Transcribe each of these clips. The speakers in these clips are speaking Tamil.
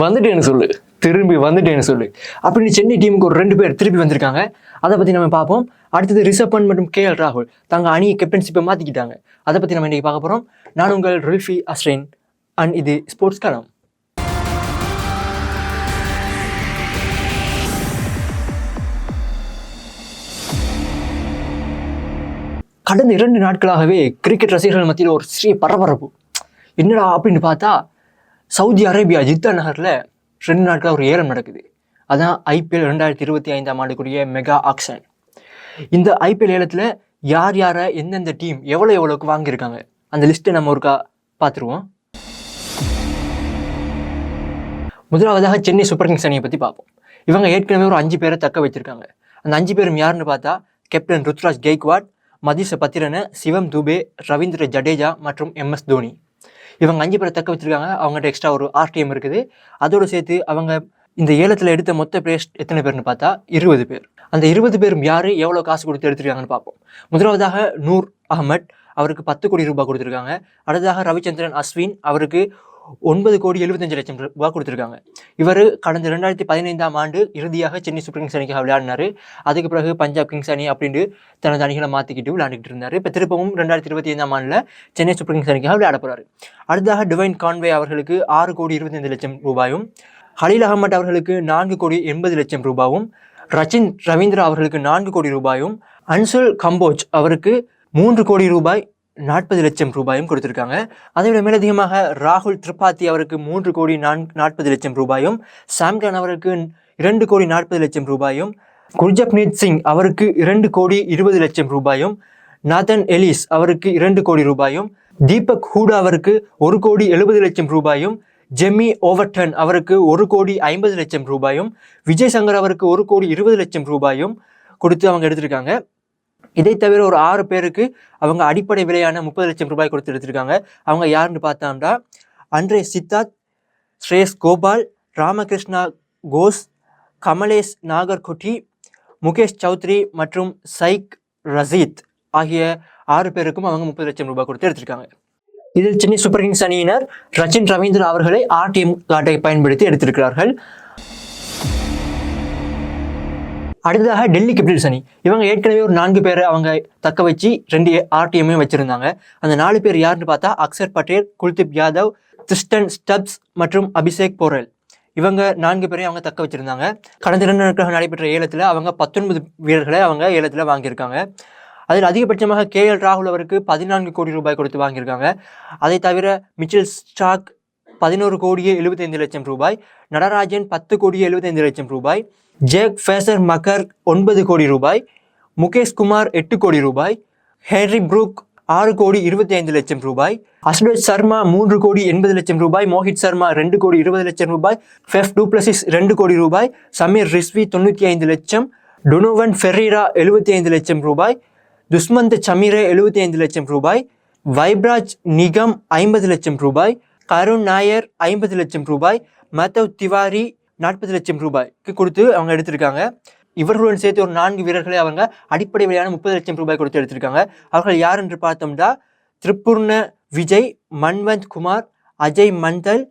வந்துட்டேன்னு சொல்லு. திரும்பி வந்துட்டேன்னு சொல்லு. அப்படின்னு சென்னை டீமுக்கு ஒரு ரெண்டு பேர் திருப்பி வந்திருக்காங்க. அதை பற்றி நம்ம பார்ப்போம். அடுத்தது ரிஷப் பண்ட் மற்றும் கே எல் ராகுல். தங்க அணியை கேப்டன்ஷிப்பை மாற்றிக்கிட்டாங்க அதை பற்றி நம்ம இன்றைக்கி பார்க்க போகிறோம் நான் உங்கள் ரில்ஃபி அஸ்ரெயின் அண்ட் இது ஸ்போர்ட்ஸ் களம் கடந்த இரண்டு நாட்களாகவே கிரிக்கெட் ரசிகர்கள் மத்தியில் ஒரு சிறிய பரபரப்பு. என்னடா அப்படின்னு பார்த்தா சவுதி அரேபியா ஜித்தா நகரில் ரெண்டு நாட்களாக ஒரு ஏலம் நடக்குது. அதான் ஐபிஎல் ரெண்டாயிரத்தி இருபத்தி ஐந்தாம் ஆண்டுக்குரிய மெகா ஆக்ஷன். இந்த ஐபிஎல் ஏலத்தில் யார் யாரை எந்தெந்த டீம் எவ்வளோ எவ்வளோக்கு வாங்கியிருக்காங்க அந்த லிஸ்ட்டை நம்ம ஒருக்கா பார்த்துருவோம். முதலாவதாக சென்னை சூப்பர் கிங்ஸ் அணியை பற்றி பார்ப்போம். இவங்க ஏற்கனவே ஒரு அஞ்சு பேரை தக்க வச்சுருக்காங்க அந்த அஞ்சு பேரும் யாருன்னு பார்த்தா கேப்டன் ருத்ராஜ் கெய்க்வாட் மதிஷ பத்திரன சிவம் துபே ரவீந்திர ஜடேஜா மற்றும் எம்எஸ் தோனி. இவங்க அஞ்சு பேரை தக்க வச்சிருக்காங்க. அவங்ககிட்ட எக்ஸ்ட்ரா ஒரு ஆர்டிஎம் இருக்குது. அதோடு சேர்த்து அவங்க இந்த ஏலத்தில் எடுத்த மொத்த பிளேஸ் எத்தனை பேர்னு பார்த்தா இருபது பேர். அந்த இருபது பேரும் யார் எவ்வளோ காசு கொடுத்து எடுத்திருக்காங்கன்னு பார்ப்போம். முதலாவதாக நூர் அகமட் அவருக்கு பத்து கோடி ரூபாய் கொடுத்துருக்காங்க. அடுத்ததாக ரவிச்சந்திரன் அஸ்வின் அவருக்கு ஒன்பது கோடி எழுபத்தஞ்சு லட்சம் ரூபாய் கொடுத்துருக்காங்க. இவர் கடந்த ரெண்டாயிரத்தி பதினைந்தாம் ஆண்டு இறுதியாக சென்னை சூப்பர் கிங்ஸ் அணிக்காக விளையாடினார். அதுக்கு பிறகு பஞ்சாப் கிங்ஸ் அணி அப்படின்ட்டு தனது அணிகளை மாற்றிக்கிட்டு விளையாண்டுக்கிட்டு இருந்தார். இப்போ திருப்பவும் ரெண்டாயிரத்தி இருபத்தி ஐந்தாம் ஆண்டில் சென்னை சூப்பர் கிங்ஸ் அணிக்காக விளையாட போகிறார் அடுத்ததாக டிவைன் கான்வே அவர்களுக்கு ஆறு கோடி இருபத்தைந்து லட்சம் ரூபாயும் ஹலீல் அகமட் அவர்களுக்கு நான்கு கோடி எண்பது லட்சம் ரூபாயும் ரச்சின் ரவீந்திரா அவர்களுக்கு நான்கு கோடி ரூபாயும் அன்சுல் கம்போஜ் அவருக்கு மூன்று கோடி ரூபாய் நாற்பது லட்சம் ரூபாயும் கொடுத்திருக்காங்க. அதை விட மேலதிகமாக ராகுல் திரிபாதி அவருக்கு மூன்று கோடி நான் நாற்பது லட்சம் ரூபாயும் சாம்கான் அவருக்கு இரண்டு கோடி நாற்பது லட்சம் ரூபாயும் குர்ஜப்னீத் சிங் அவருக்கு இரண்டு கோடி இருபது லட்சம் ரூபாயும் நாதன் எலிஸ் அவருக்கு இரண்டு கோடி ரூபாயும் தீபக் ஹூடா அவருக்கு ஒரு கோடி எழுபது லட்சம் ரூபாயும் ஜெம்மி ஓவர்டன் அவருக்கு ஒரு கோடி ஐம்பது லட்சம் ரூபாயும் விஜய் சங்கர் அவருக்கு ஒரு கோடி இருபது லட்சம் ரூபாயும் கொடுத்து அவங்க எடுத்திருக்காங்க. இதை தவிர ஒரு ஆறு பேருக்கு அவங்க அடிப்படை விலையான முப்பது லட்சம் ரூபாய் கொடுத்து எடுத்திருக்காங்க. அவங்க யாருன்னு பார்த்தோம்னா அன்றே சித்தார்த் ஸ்ரேஷ் கோபால் ராமகிருஷ்ணா கோஸ் கமலேஷ் நாகர்கொட்டி முகேஷ் சௌத்ரி மற்றும் சைக் ரசீத் ஆகிய ஆறு பேருக்கும் அவங்க முப்பது லட்சம் ரூபாய் கொடுத்து எடுத்திருக்காங்க. இதில் சென்னை சூப்பர் கிங்ஸ் அணியினர் ரச்சின் ரவீந்திரா அவர்களை ஆர்டிஎம் கார்டை பயன்படுத்தி எடுத்திருக்கிறார்கள். அடுத்ததாக டெல்லி கேபிட்டல்ஸ் அணி இவங்க ஏற்கனவே ஒரு நான்கு பேரை அவங்க தக்க வச்சு ரெண்டு ஆர்டிஎம்மையும் வச்சுருந்தாங்க. அந்த நாலு பேர் யாருன்னு பார்த்தா அக்சர் பட்டேல் குல்தீப் யாதவ் திஸ்டன் ஸ்டப்ஸ் மற்றும் அபிஷேக் போரல். இவங்க நான்கு பேரையும் அவங்க தக்க வச்சுருந்தாங்க. கடந்த இரண்டு நாட்களாக நடைபெற்ற ஏலத்தில் அவங்க பத்தொன்பது வீரர்களை அவங்க ஏலத்தில் வாங்கியிருக்காங்க. அதில் அதிகபட்சமாக கே எல் ராகுல் அவருக்கு பதினான்கு கோடி ரூபாய் கொடுத்து வாங்கியிருக்காங்க. அதை தவிர மிச்சல் ஸ்டாக் பதினோரு கோடியே எழுபத்தைந்து லட்சம் ரூபாய் நடராஜன் பத்து கோடியே எழுபத்தைந்து லட்சம் ரூபாய் ஜேக் ஃபேசர் மக்கர் ஒன்பது கோடி ரூபாய் முகேஷ் குமார் எட்டு கோடி ரூபாய் ஹென்ரி ப்ரூக் ஆறு கோடி இருபத்தி ஐந்து லட்சம் ரூபாய் அஸ்டோஜ் சர்மா மூன்று கோடி எண்பது லட்சம் ரூபாய் மோஹித் சர்மா ரெண்டு கோடி இருபது லட்சம் ரூபாய் ஃபெஃப் டூப்ளசிஸ் ரெண்டு கோடி ரூபாய் சமீர் ரிஸ்வி தொண்ணூற்றி ஐந்து லட்சம் டொனோவன் ஃபெரீரா எழுபத்தி ஐந்து லட்சம் ரூபாய் துஷ்மந்த் சமீரே எழுபத்தி ஐந்து லட்சம் ரூபாய் வைப்ராஜ் நிகம் ஐம்பது லட்சம் ரூபாய் கருண் நாயர் ஐம்பது லட்சம் ரூபாய் மத்தவ் திவாரி நாற்பது லட்சம் ரூபாய்க்கு கொடுத்து அவங்க எடுத்திருக்காங்க. இவர்களுடன் சேர்த்து ஒரு நான்கு வீரர்களை அவங்க அடிப்படை விலையான முப்பது லட்சம் ரூபாய் கொடுத்து எடுத்திருக்காங்க. அவர்கள் யார் என்று பார்த்தோம்னா திருப்பூர்ண விஜய் மன்வந்த் குமார் அஜய் மந்தல்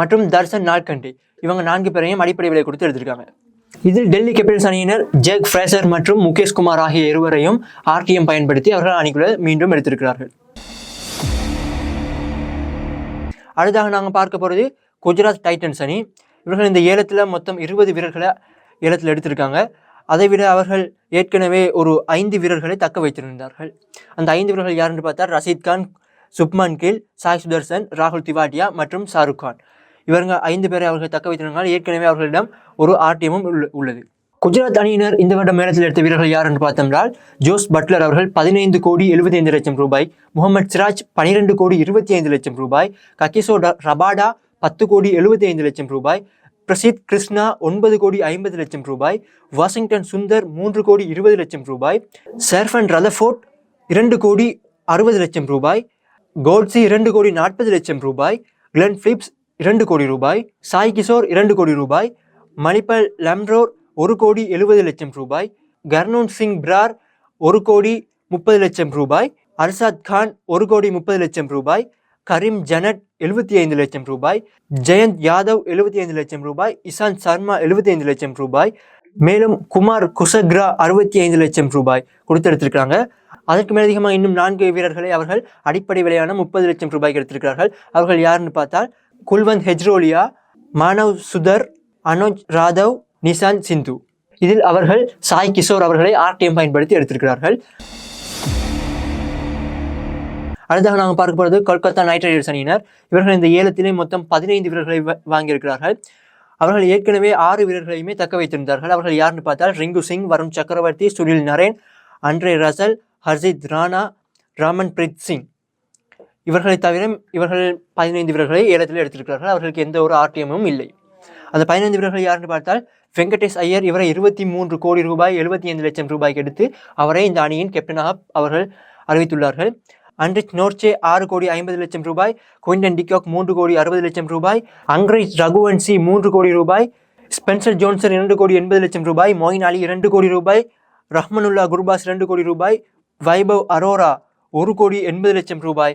மற்றும் தர்சன் நால்கண்டே. இவங்க நான்கு பேரையும் அடிப்படை விலை கொடுத்து எடுத்திருக்காங்க. இதில் டெல்லி கேபிட்டல்ஸ் அணியினர் ஜெக் ஃப்ரேசர் மற்றும் முகேஷ் குமார் ஆகிய இருவரையும் ஆர்டிஎம் பயன்படுத்தி அவர்கள் அணிக்குள்ள மீண்டும் எடுத்திருக்கிறார்கள். அடுத்தாக நாங்கள் பார்க்க போகிறது குஜராத் டைட்டன்ஸ் அணி. இவர்கள் இந்த ஏலத்தில் மொத்தம் இருபது வீரர்களை ஏலத்தில் எடுத்திருக்காங்க. அதை விட அவர்கள் ஏற்கனவே ஒரு ஐந்து வீரர்களை தக்க வைத்திருந்தார்கள். அந்த ஐந்து வீரர்கள் யாருன்னு பார்த்தா ரஷீத் கான் சுப்மான் கில் சாய் சுதர்சன் ராகுல் திவாட்டியா மற்றும் ஷாருக் கான். இவங்க ஐந்து பேரை அவர்கள் தக்க வைத்திருந்தால் ஏற்கனவே அவர்களிடம் ஒரு ஆர்டிஎமும் உள்ளது. குஜராத் அணியினர் இந்த வருடம் மேலத்தில் எடுத்த வீரர்கள் யார் என்று பார்த்தோம்னால் ஜோஸ் பட்லர் அவர்கள் பதினைந்து கோடி எழுபத்தைந்து லட்சம் ரூபாய் முகமது சிராஜ் பனிரெண்டு கோடி இருபத்தி ஐந்து லட்சம் ரூபாய் ககிசோ ரபாடா பத்து கோடி எழுபத்தி ஐந்து லட்சம் ரூபாய் பிரசித் கிருஷ்ணா ஒன்பது கோடி ஐம்பது லட்சம் ரூபாய் வாஷிங்டன் சுந்தர் மூன்று கோடி இருபது லட்சம் ரூபாய் சர்ஃபன் ரதஃபோர்ட் இரண்டு கோடி அறுபது லட்சம் ரூபாய் கோட்ஸி இரண்டு கோடி நாற்பது லட்சம் ரூபாய் கிளன் பிலிப்ஸ் இரண்டு கோடி ரூபாய் சாய் கிஷோர் இரண்டு கோடி ரூபாய் மணிப்பல் லம்ரோர் ஒரு கோடி எழுபது லட்சம் ரூபாய் கர்னோன் சிங் பிரார் ஒரு கோடி முப்பது லட்சம் ரூபாய் அர்சாத் கான் ஒரு கோடி முப்பது லட்சம் ரூபாய் கரீம் ஜனட் எழுபத்தி ஐந்து லட்சம் ரூபாய் ஜெயந்த் யாதவ் எழுபத்தி ஐந்து லட்சம் ரூபாய் இசாந்த் சர்மா எழுபத்தி ஐந்து லட்சம் ரூபாய் மேலும் குமார் குசக்ரா அறுபத்தி ஐந்து லட்சம் ரூபாய் கொடுத்தெடுத்திருக்கிறாங்க. அதற்கு மேலதிகமாக இன்னும் நான்கு வீரர்களை அவர்கள் அடிப்படை விலையான முப்பது லட்சம் ரூபாய்க்கு எடுத்திருக்கிறார்கள். அவர்கள் யாருன்னு பார்த்தால் குல்வந்த் ஹெஜ்ரோலியா மானவ் சுதர் அனோஜ் ராதவ் நிசாந்த் சிந்து. இதில் அவர்கள் சாய் கிஷோர் அவர்களை ஆர்டிஎம் பயன்படுத்தி எடுத்திருக்கிறார்கள். அடுத்ததாக நாங்கள் பார்க்க போகிறது கொல்கத்தா நைட் ரைடர்ஸ் அணியினர். இவர்கள் இந்த ஏலத்திலே மொத்தம் பதினைந்து வீரர்களை வாங்கியிருக்கிறார்கள். அவர்கள் ஏற்கனவே ஆறு வீரர்களையுமே தக்க வைத்திருந்தார்கள். அவர்கள் யாருன்னு பார்த்தால் Rinku Singh Varun Chakravarthy Sunil Narine Andre Russell Harshit Rana Raman Preet Singh. இவர்களை தவிர இவர்கள் பதினைந்து வீரர்களை ஏலத்தில் எடுத்திருக்கிறார்கள். அவர்களுக்கு எந்த ஒரு ஆர்டிஎமும் இல்லை. அந்த பதினைந்து வீரர்கள் யாருன்னு பார்த்தால் வெங்கடேஷ் ஐயர் இவரை இருபத்தி மூன்று கோடி ரூபாய் எழுபத்தி ஐந்து லட்சம் ரூபாய்க்கு எடுத்து அவரை இந்த அணியின் கேப்டனாக அவர்கள் அறிவித்துள்ளார்கள். அன்ரிச் நோர்ச்சே ஆறு கோடி ஐம்பது லட்சம் ரூபாய் குயின்டன் டிகாக் மூன்று கோடி அறுபது லட்சம் ரூபாய் அங்ரேஜ் ரகுவன்சி மூன்று கோடி ரூபாய் ஸ்பென்சர் ஜோன்சன் இரண்டு கோடி எண்பது லட்சம் ரூபாய் மொயின் அலி இரண்டு கோடி ரூபாய் ரஹ்மனுல்லா குர்பாஸ் இரண்டு கோடி ரூபாய் வைபவ் அரோரா ஒரு கோடி எண்பது லட்சம் ரூபாய்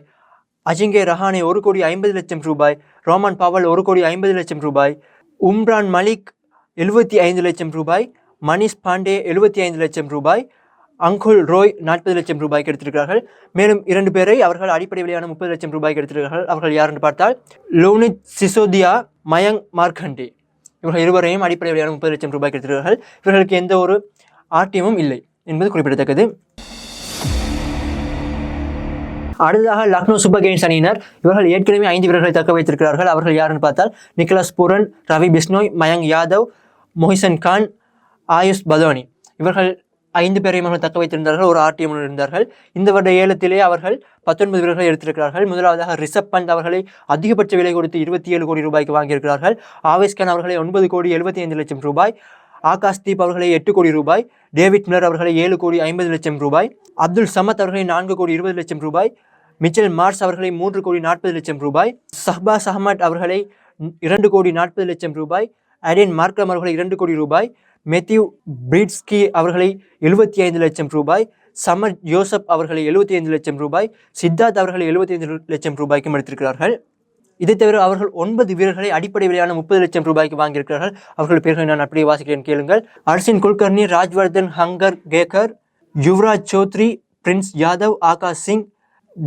அஜிங்கே ரஹானே ஒரு கோடி ஐம்பது லட்சம் ரூபாய் ரோமன் பவல் ஒரு கோடி ஐம்பது லட்சம் ரூபாய் உம்ரான் மலிக் எழுபத்தி ஐந்து லட்சம் ரூபாய் மணிஷ் பாண்டே எழுபத்தி ஐந்து லட்சம் ரூபாய் அங்குல் ரோய் நாற்பது லட்சம் ரூபாய்க்கு எடுத்திருக்கிறார்கள். மேலும் இரண்டு பேரை அவர்கள் அடிப்படை விலையான முப்பது லட்சம் ரூபாய்க்கு எடுத்திருக்கிறார்கள். அவர்கள் யாருன்னு பார்த்தால் லோனித் சிசோதியா மயங் மார்கண்டி இவர்கள் இருவரையும் அடிப்படை விலையான முப்பது லட்சம் ரூபாய்க்கு எடுத்திருக்கிறார்கள். இவர்களுக்கு எந்த ஒரு ஆர்டிஎமும் இல்லை என்பது குறிப்பிடத்தக்கது. அடுத்ததாக லக்னோ சூப்பர் கிங்ஸ் அணியினர். இவர்கள் ஏற்கனவே ஐந்து வீரர்களை தக்க வைத்திருக்கிறார்கள். அவர்கள் யாருன்னு பார்த்தால் நிக்கலாஸ் பூரன் ரவி பிஸ்னோய் மயங்க் யாதவ் மொஹிசன் கான் ஆயுஷ் பதோனி. இவர்கள் ஐந்து பேரையும் அவர்கள் தக்க வைத்திருந்தார்கள் ஒரு ஆர்டிஎம் இருந்தார்கள். இந்த வருட ஏலத்திலே அவர்கள் பத்தொன்பது வீரர்களை எடுத்திருக்கிறார்கள். முதலாவதாக ரிஷப் பந்த் அவர்களை அதிகபட்ச விலை கொடுத்து இருபத்தி ஏழு கோடி ரூபாய்க்கு வாங்கியிருக்கிறார்கள். ஆவேஸ் கான் அவர்களை ஒன்பது கோடி எழுபத்தி ஐந்து லட்சம் ரூபாய். ஆகாஷ் தீப் அவர்களை எட்டு கோடி ரூபாய். டேவிட் மில்லர் அவர்களை ஏழு கோடி ஐம்பது லட்சம் ரூபாய். அப்துல் சமத் அவர்களை நான்கு கோடி இருபது லட்சம் ரூபாய். மிச்சல் மார்ஸ் அவர்களை மூன்று கோடி நாற்பது லட்சம் ரூபாய். சஹ்பாஸ் அஹமத் அவர்களை இரண்டு கோடி நாற்பது லட்சம் ரூபாய். அரியன் மார்க்கம் அவர்களை இரண்டு கோடி ரூபாய் மெத்யூ பிரீட்ஸ்கி அவர்களை எழுபத்தி ஐந்து லட்சம் ரூபாய் சமர் ஜோசப் அவர்களை எழுபத்தி ஐந்து லட்சம் ரூபாய் சித்தார்த் அவர்களை எழுபத்தி ஐந்து லட்சம் ரூபாய்க்கும் எடுத்திருக்கிறார்கள். இதை தவிர அவர்கள் ஒன்பது வீரர்களை அடிப்படை விலையான முப்பது லட்சம் ரூபாய்க்கு வாங்கியிருக்கிறார்கள். அவர்கள் பேர்களை நான் அப்படியே வாசிக்கிறேன் கேளுங்கள். Arshin Kulkarni Rajvardhan Hangargekar Yuvraj Chaudhary Prince Yadav Akash Singh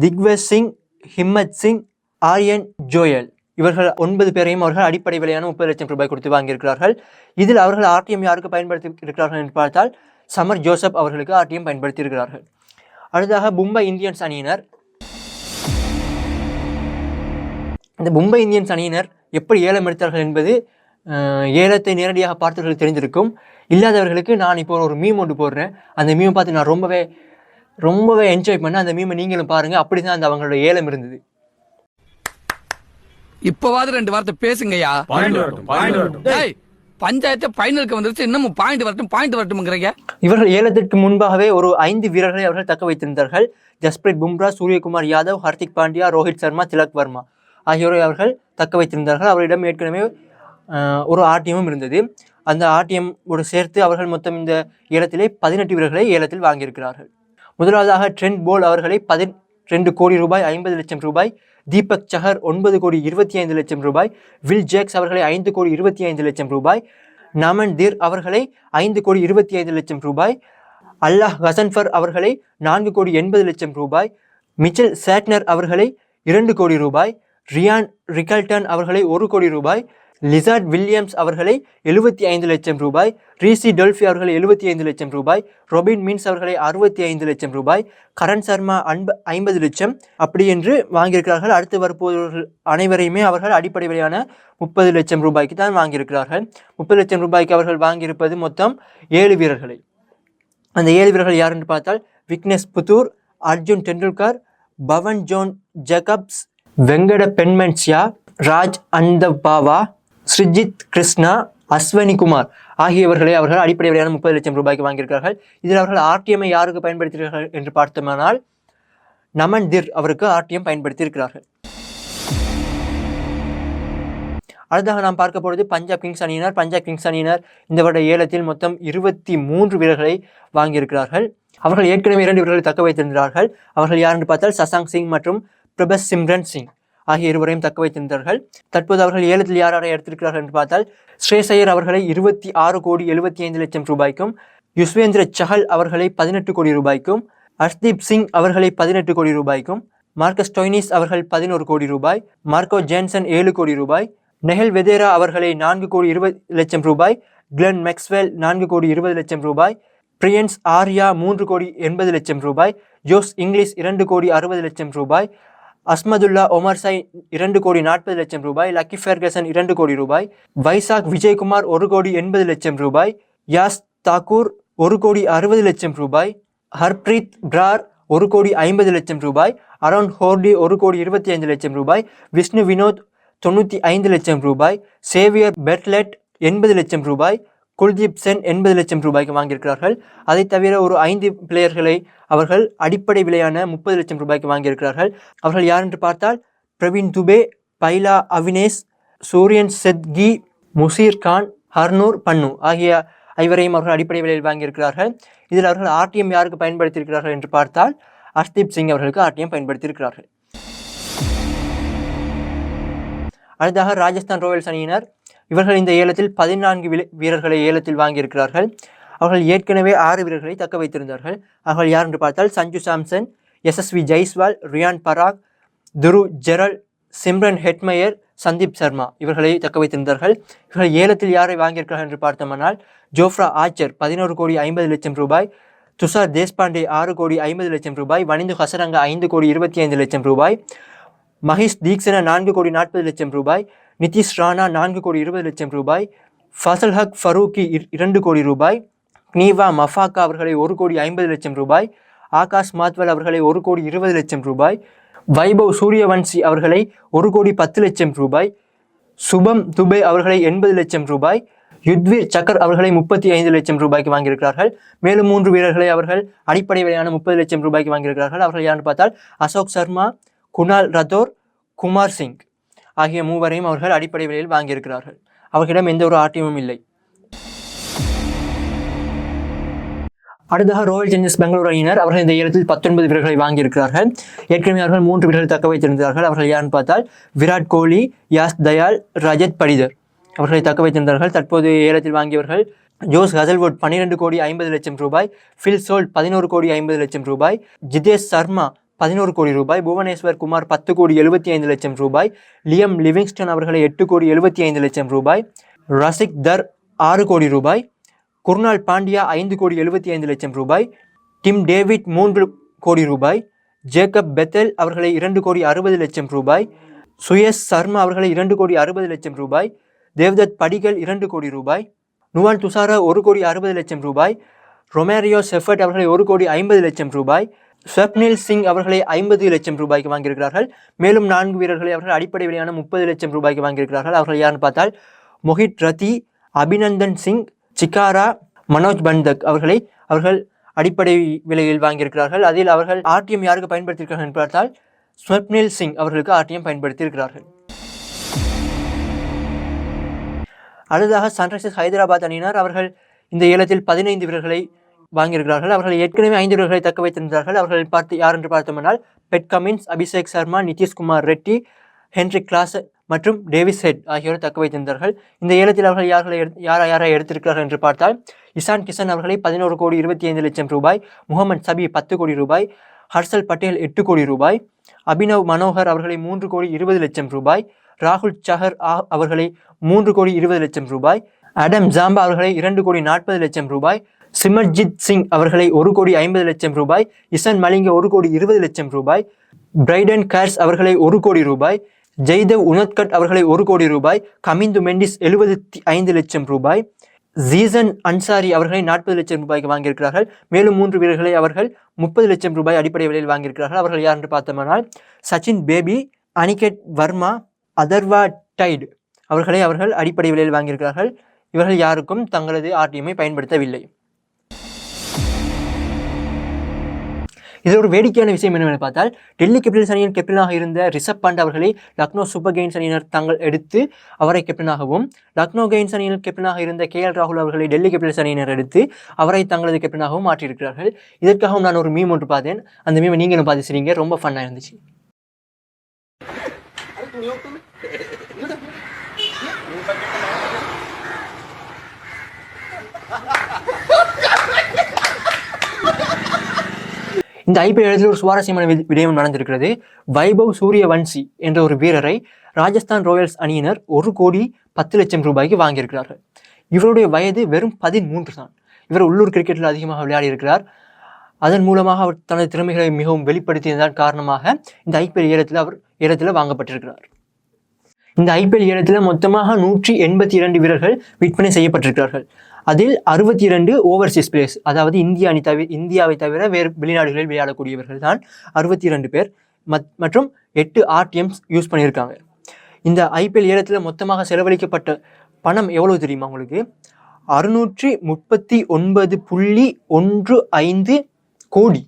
Digvesh Singh Himmat Singh Aryan Juyal. இவர்கள் ஒன்பது பேரையும் அவர்கள் அடிப்படை விலையான முப்பது லட்சம் ரூபாய் கொடுத்து வாங்கியிருக்கிறார்கள். இதில் அவர்கள் ஆர்டிஎம் யாருக்கு பயன்படுத்தி இருக்கிறார்கள் என்று பார்த்தால் சமர் ஜோசப் அவர்களுக்கு ஆர்டிஎம் பயன்படுத்தியிருக்கிறார்கள். அடுத்ததாக மும்பை இந்தியன்ஸ் அணியினர். இந்த மும்பை இந்தியன்ஸ் அணியினர் எப்படி ஏலம் எடுத்தார்கள் என்பது ஏலத்தை நேரடியாக பார்த்தவர்கள் தெரிந்திருக்கும். இல்லாதவர்களுக்கு நான் இப்போ ஒரு மீம் ஒன்று போடுறேன். அந்த மீம் பார்த்து நான் ரொம்பவே ரொம்பவே என்ஜாய் பண்ணேன். அந்த மீமை நீங்களும் பாருங்கள் அப்படி தான் அந்த அவங்களோட ஏலம் இருந்தது. இப்பவாது ரெண்டு வார்த்தை பேசுங்கய்யா. பஞ்சாயத்து ஃபைனலுக்கு வந்துருச்சு இன்னமும் பாயிண்ட் வரட்டும் பாயிண்ட் வரட்டும்ங்கிறீங்க. இவர்கள் ஏலத்திற்கு முன்பாகவே ஒரு ஐந்து வீரர்களை அவர்கள் தக்க வைத்திருந்தார்கள். ஜஸ்பிரீத் பும்ரா சூரியகுமார் யாதவ் ஹர்திக் பாண்டியா ரோஹித் சர்மா திலக் வர்மா ஆகியோரை அவர்கள் தக்க வைத்திருந்தார்கள். அவரிடம் ஏற்கனவே ஒரு ஆர்டிஎம்மும் இருந்தது. அந்த ஆர்டிஎம் ஓடு சேர்த்து அவர்கள் மொத்தம் இந்த ஏலத்திலே பதினெட்டு வீரர்களை ஏலத்தில் வாங்கியிருக்கிறார்கள். முதலாவதாக ட்ரெண்ட் போல் அவர்களை பதின் ரெண்டு கோடி ரூபாய் ஐம்பது லட்சம் ரூபாய் தீபக் சஹர் ஒன்பது கோடி இருபத்தி ஐந்து லட்சம் ரூபாய் வில் ஜேக்ஸ் அவர்களை ஐந்து கோடி இருபத்தி ஐந்து லட்சம் ரூபாய் நமன் தீர் அவர்களை ஐந்து கோடி இருபத்தி ஐந்து லட்சம் ரூபாய் அல்லாஹ் ஹசன்ஃபர் அவர்களை நான்கு கோடி எண்பது லட்சம் ரூபாய் மிச்சல் சேட்னர் அவர்களை இரண்டு கோடி ரூபாய் ரியான் ரிகல்டன் அவர்களை ஒரு கோடி ரூபாய் லிசார்ட் வில்லியம்ஸ் அவர்களை எழுபத்தி ஐந்து லட்சம் ரூபாய் ரீசி டொல்ஃபி அவர்களை எழுபத்தி ஐந்து லட்சம் ரூபாய் ரொபின் மீன்ஸ் அவர்களை அறுபத்தி ஐந்து லட்சம் ரூபாய் கரண் சர்மா அன்பு ஐம்பது லட்சம் அப்படி என்று வாங்கியிருக்கிறார்கள். அடுத்து வரப்போவர்கள் அனைவரையுமே அவர்கள் அடிப்படை விலையான முப்பது லட்சம் ரூபாய்க்கு தான் வாங்கியிருக்கிறார்கள். முப்பது லட்சம் ரூபாய்க்கு அவர்கள் வாங்கியிருப்பது மொத்தம் ஏழு வீரர்களை. அந்த ஏழு வீரர்கள் யார் என்று பார்த்தால் Vignesh Puthur Arjun Tendulkar Bevon John Jacobs Venkata Penmetsa Raj அந்தபாவா Srijith Krishna Ashwini Kumar ஆகியவர்களை அவர்கள் அடிப்படை விலையான முப்பது லட்சம் ரூபாய்க்கு வாங்கியிருக்கிறார்கள். இதில் அவர்கள் ஆர்டிஎம்ஐ யாருக்கு பயன்படுத்தியிருக்கிறார்கள் என்று பார்த்தோமானால் நமன் திர் அவருக்கு ஆர்டிஎம் பயன்படுத்தியிருக்கிறார்கள். அடுத்தாக நாம் பார்க்க போகிறது பஞ்சாப் கிங்ஸ் அணியினர். பஞ்சாப் கிங்ஸ் அணியினர் இந்த வருட ஏலத்தில் மொத்தம் இருபத்தி மூன்று வீரர்களை வாங்கியிருக்கிறார்கள். அவர்கள் ஏற்கனவே இரண்டு வீரர்களை தக்க வைத்திருந்தார்கள். அவர்கள் யார் என்று பார்த்தால் சசாங் சிங் மற்றும் பிரபஸ் சிம்ரன் சிங் ஆகிய இருவரையும் தக்க வைத்திருந்தார்கள். தற்போது அவர்கள் ஏலத்தில் யார் யாரை எடுத்திருக்கிறார்கள் என்று பார்த்தால் ஸ்ரேசையர் அவர்களை இருபத்தி ஆறு கோடி எழுபத்தி ஐந்து லட்சம் ரூபாய்க்கும் யுஸ்வேந்திர சஹல் அவர்களை பதினெட்டு கோடி ரூபாய்க்கும் ஹர்தீப் சிங் அவர்களை பதினெட்டு கோடி ரூபாய்க்கும் மார்க்கஸ் டொய்னிஸ் அவர்கள் பதினோரு கோடி ரூபாய் மார்க்கோ ஜேன்சன் ஏழு கோடி ரூபாய் நெஹல் வெதேரா அவர்களை நான்கு கோடி இருபது லட்சம் ரூபாய் கிளென் மேக்ஸ்வெல் நான்கு கோடி இருபது லட்சம் ரூபாய் பிரியன்ஸ் ஆர்யா மூன்று கோடி எண்பது லட்சம் ரூபாய் ஜோஸ் இங்கிலீஷ் இரண்டு கோடி அறுபது லட்சம் ரூபாய் அஸ்மதுல்லா ஒமர் சை இரண்டு கோடி நாற்பது லட்சம் ரூபாய் லக்கி ஃபெர்கசன் இரண்டு கோடி ரூபாய் வைசாக் விஜயகுமார் ஒரு கோடி எண்பது லட்சம் ரூபாய் யாஸ் தாக்கூர் ஒரு கோடி அறுபது லட்சம் ரூபாய் ஹர்ப்ரீத் பிரார் ஒரு கோடி ஐம்பது லட்சம் ரூபாய் அருண் ஹோர்டி ஒரு கோடி இருபத்தி ஐந்து லட்சம் ரூபாய் விஷ்ணு வினோத் தொண்ணூற்றி ஐந்து லட்சம் ரூபாய் சேவியர் பெட்லெட் எண்பது லட்சம் ரூபாய் குல்தீப் சென் எண்பது லட்சம் ரூபாய்க்கு வாங்கியிருக்கிறார்கள். அதை தவிர ஒரு ஐந்து பிளேயர்களை அவர்கள் அடிப்படை விலையான முப்பது லட்சம் ரூபாய்க்கு வாங்கியிருக்கிறார்கள். அவர்கள் யார் என்று பார்த்தால் பிரவீன் துபே பைலா அவினேஷ் சூரியன் செத்கி முசீர் கான் ஹர்னூர் பன்னு ஆகிய ஐவரையும் அவர்கள் அடிப்படை விலையில் வாங்கியிருக்கிறார்கள். இதில் அவர்கள் ஆர்டிஎம் யாருக்கு பயன்படுத்தியிருக்கிறார்கள் என்று பார்த்தால் ஹர்தீப் சிங் அவர்களுக்கு ஆர்டிஎம் பயன்படுத்தியிருக்கிறார்கள். அடுத்தாக ராஜஸ்தான் ராயல்ஸ் அணியினர் இவர்கள் இந்த ஏலத்தில் பதினான்கு வீரர்களை ஏலத்தில் வாங்கியிருக்கிறார்கள். அவர்கள் ஏற்கனவே ஆறு வீரர்களை தக்க வைத்திருந்தார்கள். அவர்கள் யார் என்று பார்த்தால் சஞ்சு சாம்சன் எஸ்எஸ்வி ஜெய்ஸ்வால் ரியான் பராக் துரு ஜெரல் சிம்ரன் ஹெட்மயர் சந்தீப் சர்மா இவர்களை தக்க வைத்திருந்தார்கள். இவர்கள் ஏலத்தில் யாரை வாங்கியிருக்கிறார்கள் என்று பார்த்தோம்னால் ஜோஃப்ரா ஆச்சர் பதினோரு கோடி ஐம்பது லட்சம் ரூபாய் துஷார் தேஷ்பாண்டே ஆறு கோடி ஐம்பது லட்சம் ரூபாய் வனிந்து ஹசரங்க ஐந்து கோடி இருபத்தி ஐந்து லட்சம் ரூபாய் மகேஷ் தீக்ஷனா நான்கு கோடி நாற்பது லட்சம் ரூபாய் நிதிஷ் ராணா நான்கு கோடி இருபது லட்சம் ரூபாய் ஃபசல் ஹக் ஃபரூக்கி இரண்டு கோடி ரூபாய் நீவா மஃபாக்கா அவர்களை ஒரு கோடி ஐம்பது லட்சம் ரூபாய் ஆகாஷ் மாத்வல் அவர்களை ஒரு கோடி இருபது லட்சம் ரூபாய் வைபவ் சூரியவன்சி அவர்களை ஒரு கோடி பத்து லட்சம் ரூபாய் சுபம் துபே அவர்களை எண்பது லட்சம் ரூபாய் யுத்வீர் சக்கர் அவர்களை முப்பத்தி ஐந்து லட்சம் ரூபாய்க்கு வாங்கியிருக்கிறார்கள். மேலும் மூன்று வீரர்களை அவர்கள் அடிப்படை விலையான முப்பது லட்சம் ரூபாய்க்கு வாங்கியிருக்கிறார்கள். அவர்கள் யாருன்னு பார்த்தால் அசோக் சர்மா குணால் ரத்தோர் குமார் சிங். ஆகிய மூவரையும் அவர்கள் அடிப்படை விலையில் வாங்கியிருக்கிறார்கள். அவர்களிடம் எந்த ஒரு ஆட்டியமும் இல்லை. அடுத்ததாக ராயல் சேலஞ்சர்ஸ் பெங்களூர் அணியினர் அவர்கள் இந்த ஏலத்தில் பத்தொன்பது வீரர்களை வாங்கியிருக்கிறார்கள். ஏற்கனவே அவர்கள் மூன்று வீரர்கள் தக்க வைத்திருந்தார்கள். அவர்கள் யாருன்னு பார்த்தால் விராட் கோலி யாஸ் தயால் ரஜத் படிதர். அவர்களை தக்க வைத்திருந்தார்கள். தற்போது ஏலத்தில் வாங்கியவர்கள் ஜோஸ் ஹசல்வுட் பன்னிரெண்டு கோடி ஐம்பது லட்சம் ரூபாய் ஃபில் சோல் பதினோரு கோடி ஐம்பது லட்சம் ரூபாய் ஜிதேஷ் சர்மா பதினோரு கோடி ரூபாய் புவனேஸ்வர் குமார் பத்து கோடி எழுபத்தி ஐந்து லட்சம் ரூபாய் லியம் லிவிங்ஸ்டன் அவர்களை எட்டு கோடி எழுபத்தி ஐந்து லட்சம் ரூபாய் ரசிக் தர் ஆறு கோடி ரூபாய் குர்னால் பாண்டியா ஐந்து கோடி எழுபத்தி ஐந்து லட்சம் ரூபாய் டிம் டேவிட் மூன்று கோடி ரூபாய் ஜேக்கப் பெத்தல் அவர்களை இரண்டு கோடி அறுபது லட்சம் ரூபாய் சுயஸ் சர்மா அவர்களை இரண்டு கோடி அறுபது லட்சம் ரூபாய் தேவ்தத் படிகள் இரண்டு கோடி ரூபாய் நுவான் துசாரா ஒரு கோடி அறுபது லட்சம் ரூபாய் ரொமேரியோ செஃபர்ட் அவர்களை ஒரு கோடி ஐம்பது லட்சம் ரூபாய் ஸ்வப்னில் சிங் அவர்களை ஐம்பது லட்சம் ரூபாய்க்கு வாங்கியிருக்கிறார்கள். மேலும் நான்கு வீரர்களை அவர்கள் அடிப்படை விலையான முப்பது லட்சம் ரூபாய்க்கு வாங்கியிருக்கிறார்கள். அவர்கள் யாருன்னு பார்த்தால் மொஹித் ரதி அபிநந்தன் சிங் சிக்காரா மனோஜ் பந்தக் அவர்களை அவர்கள் அடிப்படை விலையில் வாங்கியிருக்கிறார்கள். அதில் அவர்கள் ஆர்டிஎம் யாருக்கு பயன்படுத்தியிருக்கிறார்கள் என்று பார்த்தால் ஸ்வப்னில் சிங் அவர்களுக்கு ஆர்டிஎம் பயன்படுத்தியிருக்கிறார்கள். அடுத்ததாக சன்ரைசர்ஸ் ஹைதராபாத் அணியினர் அவர்கள் இந்த ஏலத்தில் பதினைந்து வீரர்களை வாங்கியிருக்கிறார்கள். அவர்கள் ஏற்கனவே ஐந்து வீரர்களை தக்க வைத்திருந்தார்கள். அவர்களை பார்த்து யார் என்று பார்த்தோம்னால் Pat Cummins Abhishek Sharma Nitish Kumar Reddy Heinrich Klaasen மற்றும் டேவிஸ் ஹெட் ஆகியோர் தக்க வைத்திருந்தார்கள். இந்த ஏலத்தில் அவர்கள் யார்களை எடுத்து- யாரை யாரை எடுத்திருக்கிறார்கள் என்று பார்த்தால் இசான் கிஷன் அவர்களை பதினோரு கோடி இருபத்தி ஐந்து லட்சம் ரூபாய் முகமது சபி பத்து கோடி ரூபாய் ஹர்ஷல் பட்டேல் எட்டு கோடி ரூபாய் அபினவ் மனோகர் அவர்களை மூன்று கோடி இருபது லட்சம் ரூபாய் ராகுல் சஹர் ஆ- அவர்களை மூன்று கோடி இருபது லட்சம் ரூபாய் அடம் ஜாம்பா அவர்களை இரண்டு கோடி நாற்பது லட்சம் ரூபாய் சிமர்ஜித் சிங் அவர்களை ஒரு கோடி ஐம்பது லட்சம் ரூபாய் இசன் மலிங்க ஒரு கோடி இருபது லட்சம் ரூபாய் பிரைடன் கேர்ஸ் அவர்களை ஒரு கோடி ரூபாய் ஜெய்தவ் உனத்கட் அவர்களை ஒரு கோடி ரூபாய் கமிந்து மெண்டிஸ் எழுபத்தி ஐந்து லட்சம் ரூபாய் ஜீசன் அன்சாரி அவர்களை நாற்பது லட்சம் ரூபாய்க்கு வாங்கியிருக்கிறார்கள். மேலும் மூன்று வீரர்களை அவர்கள் முப்பது லட்சம் ரூபாய் அடிப்படை விலையில் வாங்கியிருக்கிறார்கள். அவர்கள் யார் என்று பார்த்தோம்னால் சச்சின் பேபி அனிகெட் வர்மா அதர்வா டைடு அவர்களை அவர்கள் அடிப்படை விலையில் வாங்கியிருக்கிறார்கள். இவர்கள் யாருக்கும் தங்களது ஆர்டிஎம்ஐ பயன்படுத்தவில்லை. இதில் ஒரு வேடிக்கையான விஷயம் என்னவென்று பார்த்தால் டெல்லி கேபிட்டல்ஸ் அணியின் கேப்டனாக இருந்த ரிஷப் பண்ட் அவர்களை லக்னோ சூப்பர் கெயின்ஸ் அணியினர் தாங்கள் எடுத்து அவரை கேப்டனாகவும் லக்னோ கெயின்ஸ் அணியின் கேப்டனாக இருந்த கே எல் ராகுல் அவர்களை டெல்லி கேபிட்டல்ஸ் அணியினர் எடுத்து அவரை தங்களது கேப்டனாகவும் மாற்றியிருக்கிறார்கள். இதற்காகவும் நான் ஒரு மீம் ஒன்று பார்த்தேன். அந்த மீமை நீங்களும் பார்த்து சரிங்க. ரொம்ப ஃபன்னாக இருந்துச்சு. இந்த ஐபிஎல் இடத்துல ஒரு சுவாரஸ்யமான விடயம் நடந்திருக்கிறது. வைபவ் சூரியவன்சி என்ற ஒரு வீரரை ராஜஸ்தான் ராயல்ஸ் அணியினர் ஒரு கோடி பத்து லட்சம் ரூபாய்க்கு வாங்கியிருக்கிறார்கள். இவருடைய வயது வெறும் பதிமூன்று தான். இவர் உள்ளூர் கிரிக்கெட்டில் அதிகமாக விளையாடி இருக்கிறார். அதன் மூலமாக அவர் தனது திறமைகளை மிகவும் வெளிப்படுத்தியதன் காரணமாக இந்த ஐபிஎல் ஏலத்தில் அவர் ஏலத்தில் வாங்கப்பட்டிருக்கிறார். இந்த ஐபிஎல் ஏலத்தில் மொத்தமாக நூற்றி எண்பத்தி இரண்டு வீரர்கள் விற்பனை செய்யப்பட்டிருக்கிறார்கள். அதில் அறுபத்தி இரண்டு ஓவர்சீஸ் பிளேயர்ஸ் அதாவது இந்திய அணி தவிர இந்தியாவை தவிர வேறு வெளிநாடுகளில் விளையாடக்கூடியவர்கள் தான் அறுபத்தி இரண்டு பேர். மத் மற்றும் எட்டு ஆர்டிஎம்ஸ் யூஸ் பண்ணியிருக்காங்க. இந்த ஐபிஎல் ஏலத்தில் மொத்தமாக செலவழிக்கப்பட்ட பணம் எவ்வளவு தெரியுமா உங்களுக்கு? அறுநூற்றி முப்பத்தி ஒன்பது புள்ளி ஒன்று ஐந்து கோடி.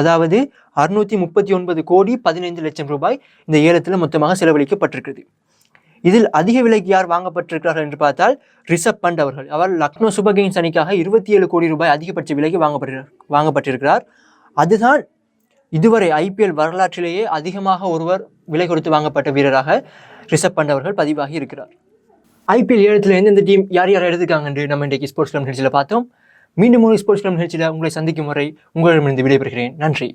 அதாவது அறுநூற்றி முப்பத்தி ஒன்பது கோடி பதினைந்து லட்சம் ரூபாய் இந்த ஏலத்தில் மொத்தமாக செலவழிக்கப்பட்டிருக்கிறது. இதில் அதிக விலைக்கு யார் வாங்கப்பட்டிருக்கிறார்கள் என்று பார்த்தால் ரிஷப் பண்ட் அவர்கள். அவர் லக்னோ சூப்பர் கிங்ஸ் அணிக்காக இருபத்தி ஏழு கோடி ரூபாய் அதிகபட்ச விலைக்கு வாங்கப்பட்டு வாங்கப்பட்டிருக்கிறார். அதுதான் இதுவரை ஐபிஎல் வரலாற்றிலேயே அதிகமாக ஒருவர் விலை கொடுத்து வாங்கப்பட்ட வீரராக ரிஷப் பண்ட் அவர்கள் பதிவாகி இருக்கிறார். ஐபிஎல் ஏழத்தில் எந்தெந்த டீம் யார் யார் எடுத்துக்காங்கன்னு நம்ம இன்றைக்கு ஸ்போர்ட்ஸ் கிளம் நிகழ்ச்சியில் பார்த்தோம். மீண்டும் ஒரு ஸ்போர்ட்ஸ் கிளம் நிகழ்ச்சியில் உங்களை சந்திக்கும் வரை உங்களிடமிருந்து விடைபெறுகிறேன். நன்றி.